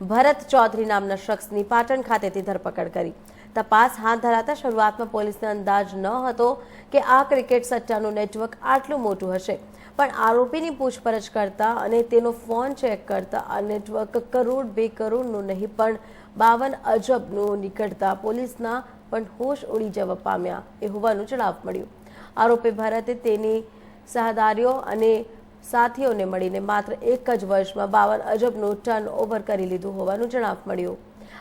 ભરત ચૌધરી નામના શખ્સની પાટણ ખાતેથી ધરપકડ કરી. તપાસ હાથ ધરાતા શરૂઆતમાં પોલીસને અંદાજ ન હતો કે આ ક્રિકેટ સટ્ટાનું નેટવર્ક આટલું મોટું હશે. પણ આરોપીની પૂછપરછ કરતા અને તેનો ફોન ચેક કરતા આ નેટવર્ક કરોડ બે કરોડનું નહીં, પણ બાવન અજબનું નીકળતા પોલીસના પણ હોશ ઉડી જવા પામ્યા એ હોવાનું જણાવ મળ્યું. આરોપી ભરતે તેની સહદારીઓ અને સાથીઓને મળીને માત્ર એક જ વર્ષમાં બાવન અજબનું ટર્ન ઓવર કરી લીધું હોવાનું જણાવ મળ્યું.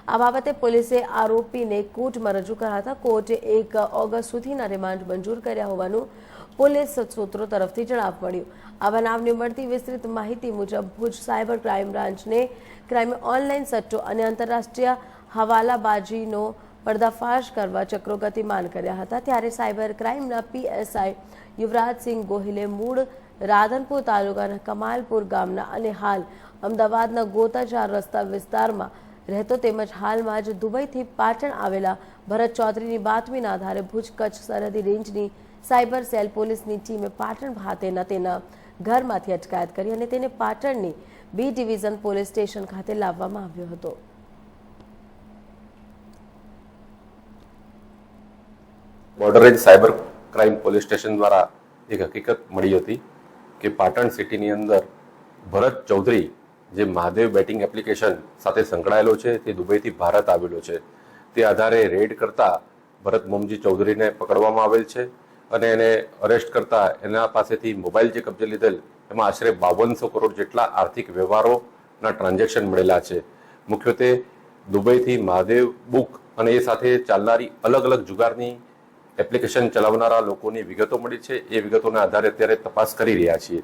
આ બાબતે પોલીસે આરોપીને કોર્ટમાં રજૂ કરાતા કોર્ટે એક ઓગસ્ટ સુધીના રિમાન્ડ મંજૂર કર્યા હોવાનું પોલીસ સૂત્રો તરફથી જણાવ મળ્યું. આ બનાવને મળતી વિસ્તૃત માહિતી મુજબ ભુજ સાયબર ક્રાઇમ બ્રાન્ચને ક્રાઇમે ઓનલાઈન સટ્ટો અને આંતરરાષ્ટ્રીય હવાલાબાજીનો પર્દાફાશ કરવા ચક્રો ગતિમાન કર્યા હતા. ત્યારે સાયબર ક્રાઇમના પીએસઆઈ યુવરાજસિંહ ગોહિલે મૂળ રાધનપુર તાલુકાના કમાલપુર ગામના અને હાલ અમદાવાદના ગોતાચાર રસ્તા વિસ્તારમાં રહેતો તેમજ હાલમાં જ દુબઈથી પાટણ આવેલા ભરત ચૌધરીની બાતમીના આધારે ભુજ કચ્છ સરહદી રેન્જની સાયબર સેલ પોલીસની ટીમે પાટણ ખાતેના તેના ઘરમાંથી અટકાયત કરી અને તેને પાટણની બી ડિવિઝન પોલીસ સ્ટેશન ખાતે લાવવામાં આવ્યો હતો. Border range cyber crime police station દ્વારા એક હકીકત મળી હતી. કે પાટણ સિટીની અંદર ભરત ચૌધરી જે મહાદેવ બેટિંગ એપ્લિકેશન સાથે સંકળાયેલો છે, તે દુબઈથી ભારત આવેલો છે. તે આધારે રેડ કરતા ભરત મોમજી ચૌધરીને પકડવામાં આવેલ છે અને એને અરેસ્ટ કરતા એના પાસેથી મોબાઈલ જે કબજે લીધેલ, એમાં આશરે બાવનસો કરોડ જેટલા આર્થિક વ્યવહારોના ટ્રાન્ઝેક્શન મળેલા છે. મુખ્યત્વે દુબઈથી મહાદેવ બુક અને એ સાથે ચાલનારી અલગ અલગ જુગારની એપ્લિકેશન ચલાવનારા લોકોની વિગતો મળી છે. એ વિગતોના આધારે અત્યારે તપાસ કરી રહ્યા છીએ.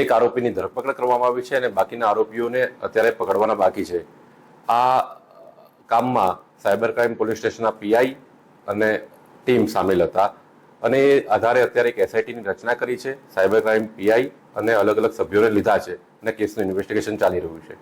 એક આરોપીની ધરપકડ કરવામાં આવી છે અને બાકીના આરોપીઓને અત્યારે પકડવાના બાકી છે. આ કામમાં સાયબર ક્રાઇમ પોલીસ સ્ટેશનના પીઆઈ અને ટીમ સામેલ હતા અને એ આધારે અત્યારે એક એસઆઈટીની રચના કરી છે. સાયબર ક્રાઇમ પીઆઈ અને અલગ અલગ સભ્યોને લીધા છે અને કેસનું ઇન્વેસ્ટિગેશન ચાલી રહ્યું છે.